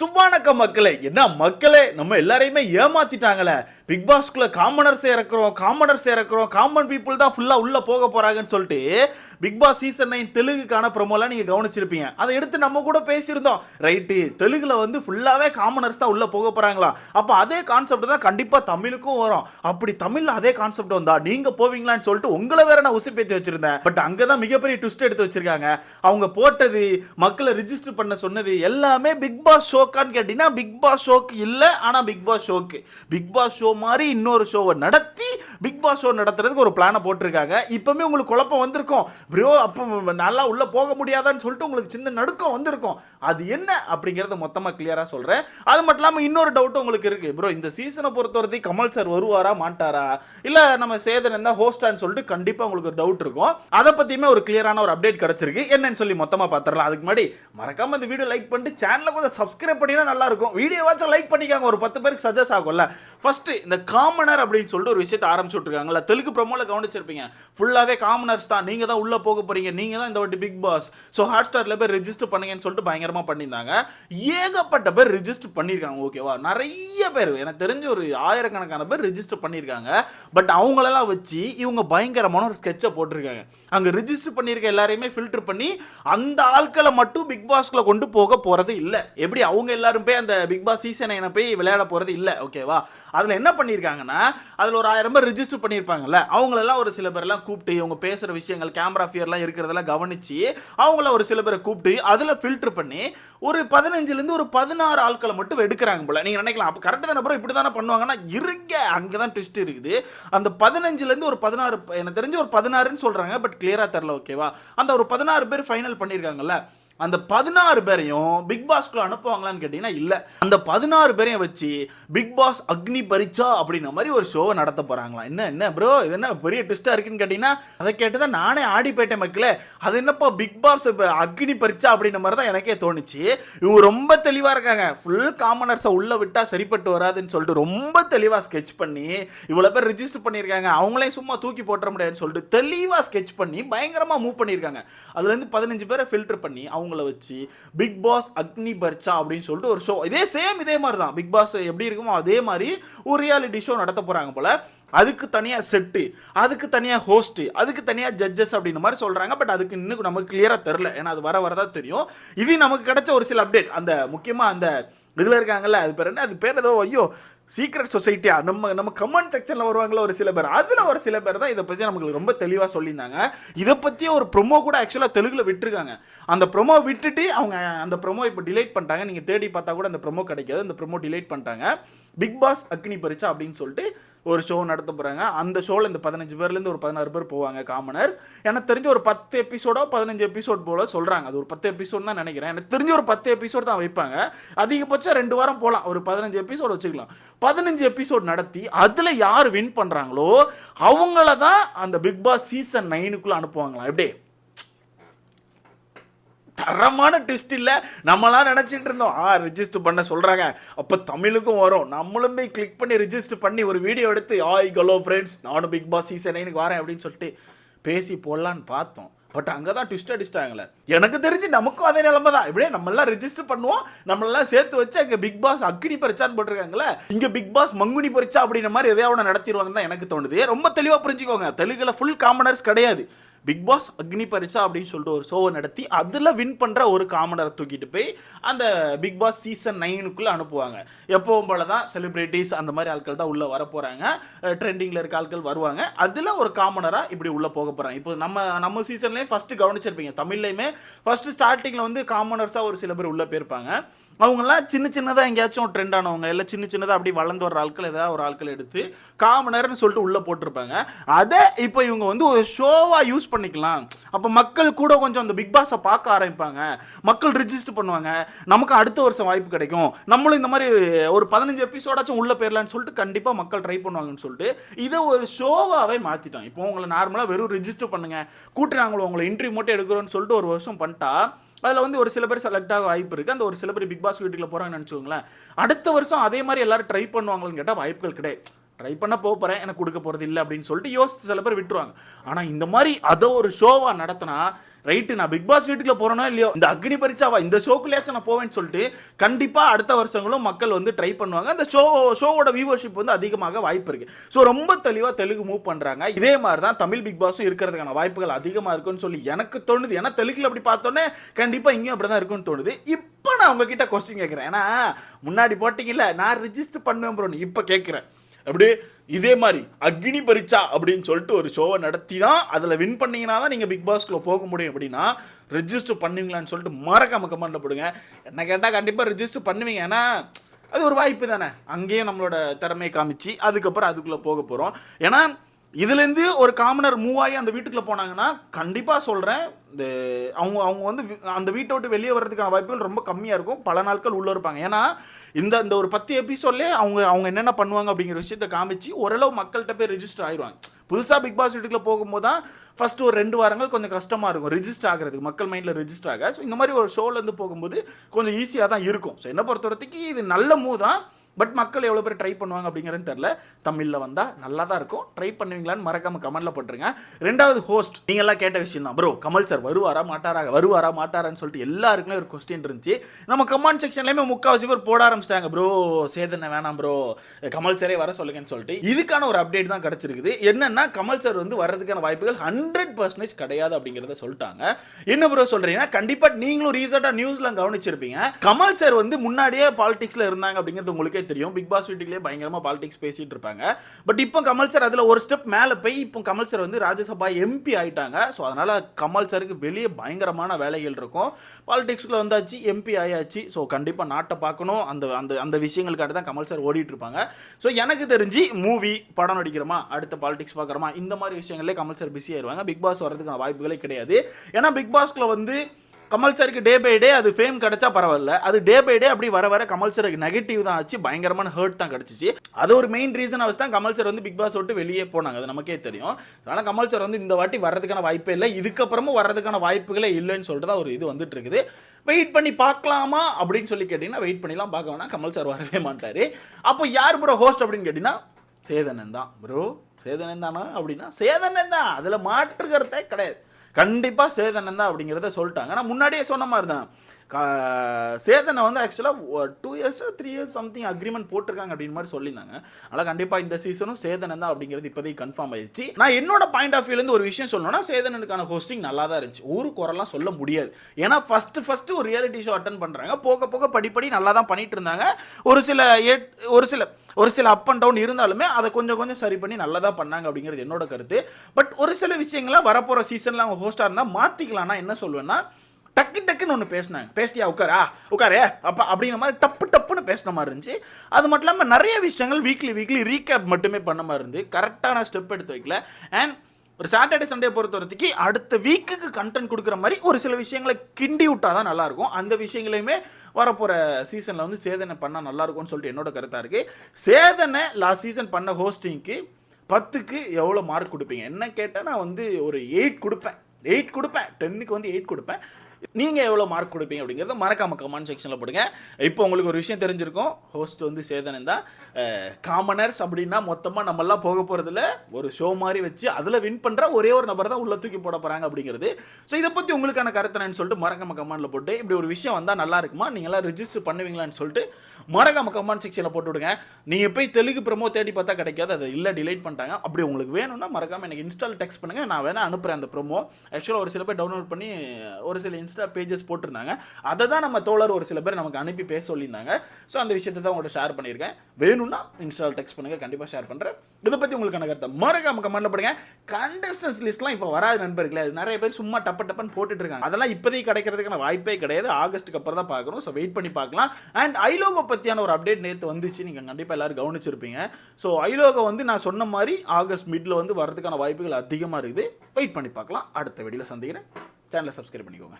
சும்மானக்க மக்களே. என்ன மக்களே? நம்ம எல்லாரையுமே ஏமாத்திட்டாங்களே. பிக் பாஸ்குள்ள காமனர்ஸ் இறக்குறோம் காமனர்ஸ் இறக்குறோம் காமன் பீப்புள் தான் ஃபுல்லாக உள்ளே போக போகிறாங்கன்னு சொல்லிட்டு பிக் பாஸ் சீசன் நைன் தெலுங்குக்கான ப்ரோமோலாம் நீங்கள் கவனிச்சிருப்பீங்க. அதை எடுத்து நம்ம கூட பேசியிருந்தோம். ரைட்டு தெலுங்குல வந்து ஃபுல்லாகவே காமனர்ஸ் தான் உள்ளே போக போகிறாங்களா அப்போ அதே கான்செப்ட் தான் கண்டிப்பாக தமிழுக்கும் வரும். அப்படி தமிழில் அதே கான்செப்ட் வந்தா நீங்கள் போவீங்களான்னு சொல்லிட்டு உங்களை வேற நான் உசுப்பேத்தி வச்சிருந்தேன். பட் அங்கே தான் மிகப்பெரிய ட்விஸ்ட் எடுத்து வச்சிருக்காங்க. அவங்க போட்டது மக்களை ரிஜிஸ்டர் பண்ண சொன்னது எல்லாமே பிக் பாஸ் ஷோக்கான்னு கேட்டிங்கன்னா பிக் பாஸ் ஷோக்கு இல்லை. ஆனால் பிக் பாஸ் ஷோக்கு பிக் பாஸ் ஷோ மாதிரி இன்னொரு ஷோவை நடத்தி பிக் பாஸ் ஷோ நடத்துறதுக்கு ஒரு பிளானை போட்டிருக்காங்க. இப்பவுமே உங்களுக்கு குழப்பம் வந்திருக்கும். ப்ரோ அப்போ நல்லா உள்ளே போக முடியாதான்னு சொல்லிட்டு உங்களுக்கு சின்ன நடுக்கம் வந்திருக்கும். அது என்ன அப்படிங்கிறத மொத்தமாக கிளியராக சொல்கிறேன் அது மட்டும் இல்லாமல் இன்னொரு டவுட்டும் உங்களுக்கு இருக்குது ப்ரோ இந்த சீசனை பொறுத்தவரைக்கும் கமல் சார் வருவாரா மாட்டாரா? இல்லை நம்ம சேதன் தான் ஹோஸ்டான்னு சொல்லிட்டு கண்டிப்பாக உங்களுக்கு ஒரு டவுட் இருக்கும். அதை பற்றியுமே ஒரு கிளியரான ஒரு அப்டேட் கிடச்சிருக்கு. என்னன்னு சொல்லி மொத்தமாக பார்த்துடலாம் அதுக்கு முன்னாடி மறக்காமல் இந்த வீடியோ லைக் பண்ணிட்டு சேனலை கொஞ்சம் சப்ஸ்கிரைப் பண்ணினா நல்லாயிருக்கும் வீடியோவாச்சும் லைக் பண்ணிக்காங்க. ஒரு பத்து பேருக்கு சஜஸ்ட் ஆகும்ல. ஃபஸ்ட்டு இந்த காமனர் அப்படின்னு சொல்லிட்டு ஒரு விஷயத்தை அனுப்பிச்சு விட்டுருக்காங்கல்ல தெலுங்கு ப்ரமோவில் கவனிச்சிருப்பீங்க. ஃபுல்லாவே காமனர்ஸ் தான். நீங்க தான் உள்ள போக போறீங்க. நீங்க தான் இந்த வாட்டி பிக் பாஸ் ஸோ ஹாட் ஸ்டார்ல போய் ரெஜிஸ்டர் பண்ணுங்கன்னு சொல்லிட்டு பயங்கரமா பண்ணியிருந்தாங்க. ஏகப்பட்ட பேர் ரெஜிஸ்டர் பண்ணியிருக்காங்க. ஓகேவா நிறைய பேர். எனக்கு தெரிஞ்ச ஒரு ஆயிரக்கணக்கான பேர் ரெஜிஸ்டர் பண்ணியிருக்காங்க. பட் அவங்களெல்லாம் வச்சு இவங்க பயங்கரமான ஒரு ஸ்கெட்சை போட்டிருக்காங்க. அங்கே ரெஜிஸ்டர் பண்ணியிருக்க எல்லாரையுமே ஃபில்டர் பண்ணி அந்த ஆட்களை மட்டும் பிக் பாஸ்க்குள்ள கொண்டு போக போறது இல்லை. எப்படி அவங்க எல்லாரும் போய் அந்த பிக் பாஸ் சீசனை போய் விளையாட போறது இல்லை? ஓகேவா அதில் என்ன பண்ணியிருக்காங்கன்னா அதில் ஒரு ஆயிரம் பேர் ரிஜிஸ்டர் பண்ணியிருப்பாங்கல்ல அவங்களெல்லாம் ஒரு சில பேர்லாம் கூப்பிட்டு இவங்க பேசுகிற விஷயங்கள் கேமரா ஃபியர்லாம் இருக்கிறதெல்லாம் கவனித்து அவங்கள ஒரு சில பேரை கூப்பிட்டு அதில் ஃபில்டர் பண்ணி ஒரு பதினஞ்சுலேருந்து ஒரு பதினாறு ஆட்களை மட்டும் எடுக்கிறாங்க போல. நீங்கள் நினைக்கலாம் அப்போ கரெக்டாக தானே அப்புறம் இப்படி தானே பண்ணுவாங்கன்னா இருங்க அங்கே தான் ட்விஸ்ட் இருக்குது. அந்த பதினஞ்சுலேருந்து ஒரு பதினாறு எனக்கு தெரிஞ்சு ஒரு பதினாறுன்னு சொல்கிறாங்க பட் கிளியராக தெரில ஓகேவா அந்த ஒரு பதினாறு பேர் ஃபைனல் பண்ணியிருக்காங்கல்ல அந்த பதினாறு பேரையும் பிக் பாஸ்க்குள்ள அனுப்புவாங்களான்னு கேட்டிங்கன்னா இல்லை. அந்த பதினாறு பேரையும் வச்சு பிக் பாஸ் அக்னி பரிச்சா அப்படின்ற மாதிரி ஒரு ஷோவை நடத்த போகிறாங்களாம் என்ன என்ன ப்ரோ இது என்ன பெரிய ட்விஸ்ட்டாக இருக்குன்னு கேட்டிங்கன்னா அதை கேட்டு தான் நானே ஆடி போயிட்டேன் மக்களே. அது என்னப்பா பிக் பாஸ் இப்போ அக்னி பரிச்சா அப்படின்ற மாதிரி தான் எனக்கே தோணுச்சு. இவங்க ரொம்ப தெளிவாக இருக்காங்க. ஃபுல் காமனர்ஸை உள்ளே விட்டால் சரிப்பட்டு வராதுன்னு சொல்லிட்டு ரொம்ப தெளிவாக ஸ்கெட்ச் பண்ணி இவ்வளோ பேர் ரிஜிஸ்டர் பண்ணியிருக்காங்க. அவங்களே சும்மா தூக்கி போட்டுற முடியாதுன்னு சொல்லிட்டு தெளிவாக ஸ்கெட்ச் பண்ணி பயங்கரமாக மூவ் பண்ணியிருக்காங்க. அதுலேருந்து பதினஞ்சு பேரை ஃபில்டர் பண்ணி அவங்க அவங்கள வச்சு பிக் பாஸ் அக்னி பர்ச்சா அப்படின்னு சொல்லிட்டு ஒரு ஷோ இதே சேம் இதே மாதிரி தான். பிக் பாஸ் எப்படி இருக்குமோ அதே மாதிரி ஒரு ரியாலிட்டி ஷோ நடத்த போகிறாங்க போல. அதுக்கு தனியாக செட்டு அதுக்கு தனியாக ஹோஸ்ட்டு அதுக்கு தனியாக ஜட்ஜஸ் அப்படின்ற மாதிரி சொல்கிறாங்க பட் அதுக்கு இன்னும் நமக்கு கிளியராக தெரில ஏன்னா அது வர வரதான் தெரியும். இது நமக்கு கிடைச்ச ஒரு சில அப்டேட் அந்த முக்கியமாக அந்த இதில் இருக்காங்கல்ல அது பேர் என்ன? அது பேர் ஏதோ ஐயோ சீக்ரெட் சொசைட்டியா நம்ம நம்ம கமெண்ட் செக்ஷனில் வருவாங்களா ஒரு சில பேர். அதில் ஒரு சில பேர் தான் இதை பற்றி நமக்கு ரொம்ப தெளிவாக சொல்லியிருந்தாங்க. இதை பற்றியே ஒரு ப்ரொமோ கூட ஆக்சுவலாக தெலுங்கில் விட்டுருக்காங்க. அந்த ப்ரொமோ விட்டுட்டு அவங்க அந்த ப்ரொமோ இப்போ டிலேட் பண்ணிட்டாங்க. நீங்கள் தேடி பார்த்தா கூட அந்த ப்ரொமோ கிடைக்காது. அந்த ப்ரொமோ டிலேட் பண்ணிட்டாங்க. பிக் பாஸ் அக்னி பரிச்சா அப்படின்னு சொல்லிட்டு ஒரு ஷோ நடத்த போகிறாங்க அந்த ஷோவில் இந்த பதினஞ்சு பேர்லேருந்து ஒரு பதினாறு பேர் போவாங்க காமனர்ஸ் எனக்கு தெரிஞ்ச ஒரு பத்து எபிசோடோ பதினஞ்சு எபிசோட் போல சொல்கிறாங்க அது ஒரு பத்து எபிசோட் தான் நினைக்கிறேன். எனக்கு தெரிஞ்ச ஒரு பத்து எபிசோட் தான் வைப்பாங்க. அதிகபட்சம் ரெண்டு வாரம் போகலாம் ஒரு பதினஞ்சு எபிசோட் வச்சுக்கலாம். பதினஞ்சு எபிசோட் நடத்தி அதில் யார் வின் பண்ணுறாங்களோ அவங்கள தான் அந்த பிக் பாஸ் சீசன் நைனுக்குள்ளே அனுப்புவாங்களாம். எப்படி தரமான ட்விஸ்ட் இல்லை. நம்மளாம் நினச்சிட்டு இருந்தோம். ஆ ரிஜிஸ்டர் பண்ண சொல்கிறாங்க அப்போ தமிழுக்கும் வரும். நம்மளும் போய் கிளிக் பண்ணி ரிஜிஸ்டர் பண்ணி ஒரு வீடியோ எடுத்து ஆய் கலோ ஃப்ரெண்ட்ஸ் நானும் பிக் பாஸ் சீசன் எனக்கு வரேன் அப்படின்னு சொல்லிட்டு பேசி போடலான்னு பார்த்தோம். பட் அங்கே தான் ட்விஸ்ட் அடிச்சிட்டாங்களே எனக்கு தெரிஞ்சு நமக்கும் அதே நிலமை தான். இப்படியே நம்மளாம் ரிஜிஸ்டர் பண்ணுவோம். நம்மளெல்லாம் சேர்த்து வச்சு அங்கே பிக் பாஸ் அக்னி பறிச்சான்னு போட்டிருக்காங்களே இங்கே பிக் பாஸ் மங்குனி பறிச்சா அப்படின்ற மாதிரி எதையாவது நடத்திடுவாங்கன்னு தான் எனக்கு தோணுது. ரொம்ப தெளிவாக புரிஞ்சுக்கோங்க. தெலுங்குல ஃபுல் காமனர்ஸ் கிடையாது. பிக் பாஸ் அக்னி பரிசா அப்படின்னு சொல்லிட்டு ஒரு ஷோவை நடத்தி அதில் வின் பண்ணுற ஒரு காமனரை தூக்கிட்டு போய் அந்த பிக் பாஸ் சீசன் நைனுக்குள்ளே அனுப்புவாங்க. எப்பவும் போல தான் செலிப்ரிட்டிஸ் அந்த மாதிரி ஆட்கள் தான் உள்ளே வர போகிறாங்க ட்ரெண்டிங்கில் இருக்க ஆட்கள் வருவாங்க. அதில் ஒரு காமனராக இப்படி உள்ளே போக போகிறாங்க இப்போ நம்ம நம்ம சீசன்லேயும் ஃபஸ்ட்டு கவனிச்சிருப்பீங்க. தமிழ்லையுமே ஃபஸ்ட்டு ஸ்டார்டிங்கில் வந்து காமனர்ஸாக ஒரு சில பேர் உள்ளே போயிருப்பாங்க. அவங்களாம் சின்ன சின்னதாக எங்கேயாச்சும் ட்ரெண்ட் ஆனவங்க இல்லை சின்ன சின்னதாக அப்படி வளர்ந்து வர ஆட்கள் ஏதாவது ஒரு ஆட்கள் எடுத்து காமனர்னு சொல்லிட்டு உள்ளே போட்டிருப்பாங்க. அதை இப்போ இவங்க வந்து ஒரு ஷோவாக யூஸ் பண்ணிக்கலாம். அப்போ மக்கள் கூட கொஞ்சம் அந்த பிக் பாஸை பார்க்க ஆரம்பிப்பாங்க. மக்கள் ரிஜிஸ்டர் பண்ணுவாங்க. நமக்கு அடுத்த வருஷம் வாய்ப்பு கிடைக்கும். நம்மளும் இந்த மாதிரி ஒரு பதினஞ்சு எபிசோடாச்சும் உள்ளே போயிடலான்னு சொல்லிட்டு கண்டிப்பாக மக்கள் ட்ரை பண்ணுவாங்கன்னு சொல்லிட்டு இதை ஒரு ஷோவாகவே மாற்றிட்டோம் இப்போ உங்களை நார்மலாக வெறும் ரிஜிஸ்டர் பண்ணுங்க. கூட்டி நாங்களும் உங்களை இன்ட்ரி மட்டும் எடுக்கிறோன்னு சொல்லிட்டு ஒரு வருஷம் பண்ணிட்டா அதில் வந்து ஒரு சில பேர் செலக்ட் ஆக வாய்ப்பு இருக்குது அந்த ஒரு சில பேர் பிக் பாஸ் வீட்டுக்குள்ள போகிறாங்கன்னு நினச்சிக்கோங்களேன். அடுத்த வருஷம் அதே மாதிரி எல்லாரும் ட்ரை பண்ணுவாங்கன்னு கேட்டால் வாய்ப்புகள் கிடையாது. ட்ரை பண்ண போக போகிறேன் எனக்கு கொடுக்க போகிறது இல்லை அப்படின்னு சொல்லிட்டு யோசித்து சில பேர் விட்டுருவாங்க. ஆனால் இந்த மாதிரி அதை ஒரு ஷோவாக நடத்தினா ரைட்டு நான் பிக் பாஸ் வீட்டுக்குள்ள போறேனோ இல்லையோ இந்த அக்னி பரிச்சாவா இந்த ஷோக்குள்ளேயாச்சும் நான் போவேன்னு சொல்லிட்டு கண்டிப்பாக அடுத்த வருஷங்களும் மக்கள் வந்து ட்ரை பண்ணுவாங்க. அந்த ஷோ ஷோவோட வியூவர்ஷிப் வந்து அதிகமாக வாய்ப்பு இருக்குது ஸோ ரொம்ப தெளிவாக தெலுங்கு மூவ் பண்ணுறாங்க இதே மாதிரி தான் தமிழ் பிக் பாஸும் இருக்கிறதுக்கான வாய்ப்புகள் அதிகமாக இருக்குன்னு சொல்லி எனக்கு தோணுது. ஏன்னா தெலுங்கில் அப்படி பார்த்தோன்னே கண்டிப்பாக இங்கேயும் அப்படி தான் இருக்குன்னு தோணுது. இப்போ நான் உங்ககிட்ட கொஸ்டின் கேட்குறேன் ஏன்னா முன்னாடி போட்டிங்கல்ல நான் ரிஜிஸ்டர் பண்ணுவேன் ப்ரோன்னு இப்போ கேட்குறேன் அப்படியே இதே மாதிரி அக்னி பரிச்சா அப்படின்னு சொல்லிட்டு ஒரு ஷோவை நடத்தி தான் அதில் வின் பண்ணீங்கன்னா தான் நீங்கள் பிக் பாஸ்க்குள்ளே போக முடியும். அப்படின்னா ரிஜிஸ்டர் பண்ணுவீங்களான்னு சொல்லிட்டு மறக்காம கமெண்ட்ல போடுங்க. என்ன கேட்டால் கண்டிப்பாக ரிஜிஸ்டர் பண்ணுவீங்க. ஏன்னா அது ஒரு வாய்ப்பு தானே. அங்கேயும் நம்மளோட திறமையை காமிச்சு அதுக்கப்புறம் அதுக்குள்ளே போக போகிறோம் ஏன்னா இதுலேருந்து ஒரு காமனர் மூவ் ஆகி அந்த வீட்டுக்குள்ளே போனாங்கன்னா கண்டிப்பாக சொல்கிறேன் இந்த அவங்க அவங்க வந்து அந்த வீட்டை விட்டு வெளியே வர்றதுக்கான வாய்ப்புகள் ரொம்ப கம்மியாக இருக்கும். பல நாட்கள் உள்ளே இருப்பாங்க. ஏன்னா இந்த இந்த ஒரு பத்து எபிசோட்லேயே அவங்க அவங்க என்னென்ன பண்ணுவாங்க அப்படிங்கிற விஷயத்த காமிச்சு ஓரளவு மக்கள்கிட்ட போய் ரெஜிஸ்டர் ஆயிடுவாங்க புதுசாக பிக் பாஸ் வீட்டுக்குள்ள போகும்போது தான் ஃபஸ்ட்டு ஒரு ரெண்டு வாரங்கள் கொஞ்சம் கஷ்டமாக இருக்கும். ரிஜிஸ்டர் ஆகிறதுக்கு மக்கள் மைண்டில் ரிஜிஸ்டர் ஆக. ஸோ இந்த மாதிரி ஒரு ஷோலேருந்து போகும்போது கொஞ்சம் ஈஸியாக தான் இருக்கும். ஸோ என்ன பொறுத்த வரைக்கும் இது நல்ல மூவ் தான். பட் மக்கள் எவ்வளோ பேர் ட்ரை பண்ணுவாங்க அப்படிங்கிறது தெரில தமிழில் வந்தால் நல்லா தான் இருக்கும். ட்ரை பண்ணுவீங்களான்னு மறக்காம கமெண்ட்ல போட்டுருங்க. ரெண்டாவது ஹோஸ்ட் நீங்க எல்லாம் கேட்ட விஷயம் தான். ப்ரோ கமல் சார் வருவாரா மாட்டாரா வருவாரா மாட்டாரான்னு சொல்லிட்டு எல்லாருக்குமே ஒரு கொஸ்டின் இருந்துச்சு. நம்ம கமெண்ட் செக்ஷன்லேயுமே முக்கால்வாசி பேர் போட ஆரம்பிச்சிட்டாங்க. ப்ரோ சேதனை வேணாம் ப்ரோ கமல் சாரே வர சொல்லுங்கன்னு சொல்லிட்டு இதுக்கான ஒரு அப்டேட் தான் கிடச்சிருக்குது. என்னன்னா கமல் சார் வந்து வர்றதுக்கான வாய்ப்புகள் ஹண்ட்ரட் பர்சன்டேஜ் கிடையாது அப்படிங்கிறத சொல்லிட்டாங்க. என்ன ப்ரோ சொல்றீங்கன்னா கண்டிப்பாக நீங்களும் ரீசெண்டாக நியூஸ்ல கவனிச்சிருப்பீங்க. கமல் சார் வந்து முன்னாடியே பாலிடிக்ஸில் இருந்தாங்க அப்படிங்கிறது உங்களுக்கே தெரியும். பிக் பாஸ் வீட்டுக்குள்ளே பயங்கரமாக பாலிடிக்ஸ் பேசிகிட்டு இருப்பாங்க. பட் இப்போ கமல் சார் அதில் ஒரு ஸ்டெப் மேலே போய் இப்போ கமல் சார் வந்து ராஜ்யசபா எம்பி ஆயிட்டாங்க. ஸோ அதனால் கமல் சாருக்கு வெளியே பயங்கரமான வேலைகள் இருக்கும். பாலிடிக்ஸ்குள்ள வந்தாச்சு எம்பி ஆயாச்சு. ஸோ கண்டிப்பாக நாட்டை பார்க்கணும். அந்த அந்த அந்த விஷயங்களுக்காக தான் கமல் சார் ஓடிட்டு இருப்பாங்க. ஸோ எனக்கு தெரிஞ்சு மூவி படம் நடிக்கிறோமா அடுத்த பாலிடிக்ஸ் பார்க்குறோமா இந்த மாதிரி விஷயங்களே கமல் சார் பிஸி ஆயிருவாங்க. பிக் பாஸ் வரதுக்கான வாய்ப்புகளே கிடையாது. ஏன்னா பிக் பாஸ்க்குள்ள வந்து கமல் சாருக்கு டே பை டே அது ஃபேம் கிடைச்சா பரவாயில்ல. அது டே பை டே அப்படி வர வர கமல்சருக்கு நெகட்டிவ் தான் ஆச்சு. பயங்கரமான ஹர்ட் தான் கிடச்சிச்சு. அது ஒரு மெயின் ரீசன் வச்சு தான் கமல் சார் வந்து பிக் பாஸ் விட்டு வெளியே போனாங்க. அது நமக்கே தெரியும். அதனால் கமல் சார் வந்து இந்த வாட்டி வர்றதுக்கான வாய்ப்பே இல்லை. இதுக்கப்புறமும் வர்றதுக்கான வாய்ப்புகளே இல்லைன்னு சொல்லிட்டு தான் ஒரு இது வந்துட்டு இருக்குது. வெயிட் பண்ணி பார்க்கலாமா அப்படின்னு சொல்லி கேட்டிங்கன்னா வெயிட் பண்ணிலாம் பார்க்க வேணாம். கமல் சார் வரவே மாட்டார். அப்போ யார் ப்ரோ ஹோஸ்ட் அப்படின்னு கேட்டிங்கன்னா சேதனன் தான். ப்ரோ சேதனன் தானா அப்படின்னா சேதனன் தான். அதில் மாற்றுக்கிறதே கிடையாது. கண்டிப்பாக சேதனன் தான் அப்படிங்கிறத சொல்லிட்டாங்க. ஆனால் முன்னாடியே சொன்ன மாதிரி தான் சேதனை வந்து ஆக்சுவலாக two years three years something agreement போட்டிருக்காங்க அப்படின்னு மாதிரி சொல்லியிருந்தாங்க. ஆனால் கண்டிப்பாக இந்த சீசனும் சேதனன் தான் அப்படிங்கிறது இப்போதைக்கு கன்ஃபார்ம் ஆயிடுச்சு. நான் என்னோட பாயிண்ட் ஆஃப் வியூலேருந்து ஒரு விஷயம் சொல்லணும்னா சேதனனுக்கான ஹோஸ்டிங் நல்லா தான் இருந்துச்சு. ஒரு குரலாம் சொல்ல முடியாது. ஏன்னா ஃபஸ்ட்டு ஃபஸ்ட்டு ஒரு ரியாலிட்டி ஷோ அட்டன் பண்ணுறாங்க போக போக படிப்படி நல்லா தான் பண்ணிட்டு இருந்தாங்க. ஒரு சில ஏட்- ஒரு சில ஒரு சில அப் அண்ட் டவுன் இருந்தாலுமே அதை கொஞ்சம் கொஞ்சம் சரி பண்ணி நல்லதாக பண்ணாங்க அப்படிங்கிறது என்னோட கருத்து. பட் ஒரு சில விஷயங்களை வரப்போகிற சீசனில் அவங்க ஹோஸ்டாக இருந்தால் மாற்றிக்கலாம் நான் என்ன சொல்லுவேன்னா டக்கு டக்குன்னு ஒன்று பேசினாங்க. பேசிட்டியா? உட்காரா? உட்காரே? அப்போ அப்படிங்கிற மாதிரி டப்பு டப்புன்னு பேசின மாதிரி இருந்துச்சு. அது மட்டும் இல்லாமல் நிறைய விஷயங்கள் வீக்லி வீக்லி ரீகேப் மட்டுமே பண்ண மாதிரி இருந்து கரெக்டான ஸ்டெப் எடுத்து வைக்கல. அண்ட் ஒரு சாட்டர்டே சண்டே பொறுத்த வரைக்கும் அடுத்த வீக்குக்கு கண்டென்ட் கொடுக்குற மாதிரி ஒரு சில விஷயங்களை கிண்டி விட்டா தான் நல்லாயிருக்கும் அந்த விஷயங்களையுமே வரப்போகிற சீசனில் வந்து சேதனை பண்ணால் நல்லாயிருக்கும்னு சொல்லிட்டு என்னோட கருத்தாக இருக்குது சேதனை லாஸ்ட் சீசன் பண்ண ஹோஸ்டிங்க்கு பத்துக்கு எவ்வளோ மார்க் கொடுப்பீங்க? என்ன கேட்டால் நான் வந்து ஒரு எயிட் கொடுப்பேன். எயிட் கொடுப்பேன். டென்னுக்கு வந்து எயிட் கொடுப்பேன். நீங்கள் எவ்வளோ மார்க் கொடுப்பீங்க அப்படிங்கிறத மறக்காம கமெண்ட் செக்ஷனில் போடுங்க. இப்போ உங்களுக்கு ஒரு விஷயம் தெரிஞ்சிருக்கும். ஹோஸ்ட் வந்து சேதனன் தான். காமனர்ஸ் அப்படின்னா மொத்தமாக நம்மெல்லாம் போக போகிறதுல ஒரு ஷோ மாதிரி வச்சு அதில் வின் பண்ணுற ஒரே ஒரு நபர் தான் உள்ள தூக்கி போட போகிறாங்க அப்படிங்கிறது. ஸோ இதை பற்றி உங்களுக்கான கருத்து என்னன்னு சொல்லிட்டு மறக்காம கமெண்ட்டில் போட்டு இப்படி ஒரு விஷயம் வந்தால் நல்லா இருக்குமா? நீங்களாம் ரிஜிஸ்டர் பண்ணுவீங்களான்னு சொல்லிட்டு மறக்காம கமெண்ட் செக்ஷனில் போட்டு விடுங்க. நீங்கள் போய் தெலுங்கு ப்ரமோ தேடி பார்த்தா கிடைக்காது. அதை இல்லை டிலைட் பண்ணிட்டாங்க. அப்படி உங்களுக்கு வேணும்னா மறக்காமல் எனக்கு இன்ஸ்டால் டெக்ஸ்ட் பண்ணுங்கள் நான் வேணால் அனுப்புகிறேன் அந்த ப்ரோமோ ஆக்சுவலாக ஒரு சில பேர் டவுன்லோட் பண்ணி ஒரு சில இன்ஸ்டா பேஜஸ் போட்டிருந்தாங்க. அதை தான் நம்ம தோழர் ஒரு சில பேர் நமக்கு அனுப்பி பேச சொல்லியிருந்தாங்க. ஸோ அந்த விஷயத்தை தான் உங்கள்கிட்ட ஷேர் பண்ணியிருக்கேன். வேணும்னா இன்ஸ்டால் டெக்ஸ்ட் பண்ணுங்க கண்டிப்பாக ஷேர் பண்ணுறேன் இதை பற்றி உங்களுக்கான கருத்தை? மறக்காம கமெண்ட்ல போடுங்க. கண்டஸ்டன்ஸ் லிஸ்ட்லாம் இப்போ வராது நண்பர்களே. அது நிறைய பேர் சும்மா டப்ப டப்பன்னு போட்டுட்டு இருக்காங்க. அதெல்லாம் இப்போதைக்கு கிடைக்கிறதுக்கான வாய்ப்பே கிடையாது. ஆகஸ்ட்டுக்கு அப்புறம் தான் பார்க்கணும். ஸோ வெயிட் பண்ணி பார்க்கலாம். அண்ட் ஐலோகோ பற்றியான ஒரு அப்டேட் நேற்று வந்துச்சு. நீங்கள் கண்டிப்பாக எல்லோரும் கவனிச்சிருப்பீங்க. ஸோ ஐலோகோ வந்து நான் சொன்ன மாதிரி ஆகஸ்ட் மிடில் வந்து வரதுக்கான வாய்ப்புகள் அதிகமாக இருக்குது. வெயிட் பண்ணி பார்க்கலாம். அடுத்த வீடியோவில் சந்திக்கிறேன். சேனலை சப்ஸ்கிரைப் பண்ணிக்கோங்க.